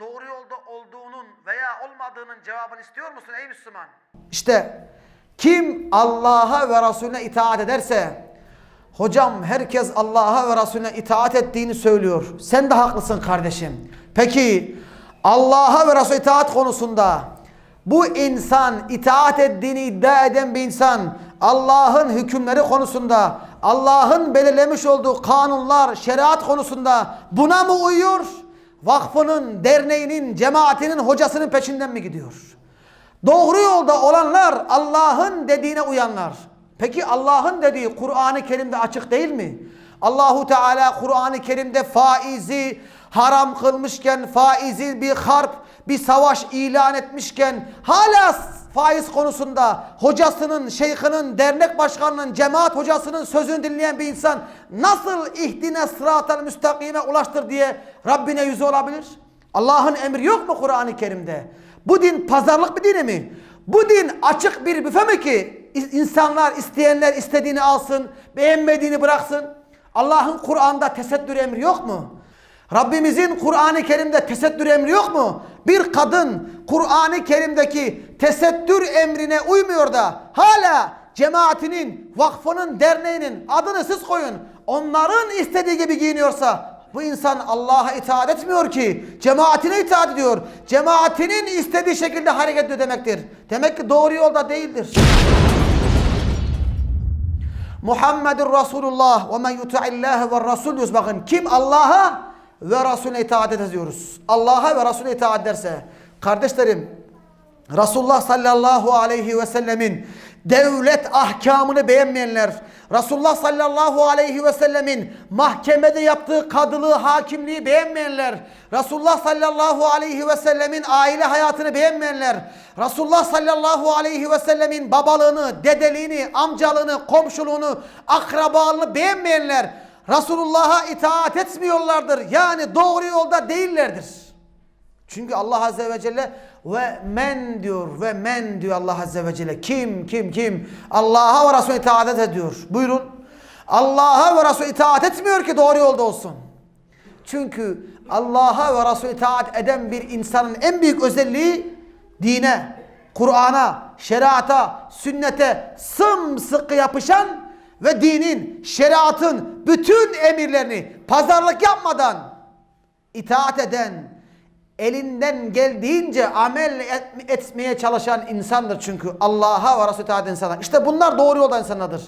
doğru yolda olduğunun veya olmadığının cevabını istiyor musun ey Müslüman? İşte kim Allah'a ve Resulüne itaat ederse hocam herkes Allah'a ve Resulüne itaat ettiğini söylüyor. Sen de haklısın kardeşim. Peki Allah'a ve Resulüne itaat konusunda bu insan itaat ettiğini iddia eden bir insan Allah'ın hükümleri konusunda Allah'ın belirlemiş olduğu kanunlar, şeriat konusunda buna mı uyuyor? Vakfının, derneğinin, cemaatinin, hocasının peşinden mi gidiyor? Doğru yolda olanlar Allah'ın dediğine uyanlar. Peki Allah'ın dediği Kur'an-ı Kerim'de açık değil mi? Allahu Teala Kur'an-ı Kerim'de faizi haram kılmışken, faizi bir harp, bir savaş ilan etmişken hala faiz konusunda hocasının, şeyhinin, dernek başkanının, cemaat hocasının sözünü dinleyen bir insan nasıl ihdine sıratel müstakime ulaştır diye Rabbine yüzü olabilir? Allah'ın emri yok mu Kur'an-ı Kerim'de? Bu din pazarlık bir dini mi? Bu din açık bir büfe mi ki insanlar isteyenler istediğini alsın, beğenmediğini bıraksın? Allah'ın Kur'an'da tesettür emri yok mu? Rabbimizin Kur'an-ı Kerim'de tesettür emri yok mu? Bir kadın Kur'an-ı Kerim'deki tesettür emrine uymuyor da hala cemaatinin, vakfının, derneğinin adını siz koyun. Onların istediği gibi giyiniyorsa bu insan Allah'a itaat etmiyor ki. Cemaatine itaat ediyor. Cemaatinin istediği şekilde hareket ediyor demektir. Demek ki doğru yolda değildir. Muhammedur Resulullah ve men yuti'illâhe ve Rasul. Bakın kim Allah'a ve Resulüne itaat eder diyoruz. Allah'a ve Resulüne itaat ederse. Kardeşlerim Resulullah sallallahu aleyhi ve sellemin devlet ahkamını beğenmeyenler, Resulullah sallallahu aleyhi ve sellemin mahkemede yaptığı kadılığı, hakimliği beğenmeyenler, Resulullah sallallahu aleyhi ve sellemin aile hayatını beğenmeyenler, Resulullah sallallahu aleyhi ve sellemin babalığını, dedeliğini, amcalığını, komşuluğunu, akrabalığını beğenmeyenler, Resulullah'a itaat etmiyorlardır. Yani doğru yolda değillerdir. Çünkü Allah Azze ve Celle ve men diyor ve men diyor Allah Azze ve Celle. Kim kim kim Allah'a ve Resulüne itaat ediyor. Buyurun. Allah'a ve Resulüne itaat etmiyor ki doğru yolda olsun. Çünkü Allah'a ve Resulüne itaat eden bir insanın en büyük özelliği dine, Kur'an'a, şeriata, sünnete sımsıkı yapışan ve dinin, şeriatın bütün emirlerini pazarlık yapmadan itaat eden, elinden geldiğince amel et- etmeye çalışan insandır çünkü Allah'a ve Resulüne itaat insanlar. İşte bunlar doğru yolda insanlardır.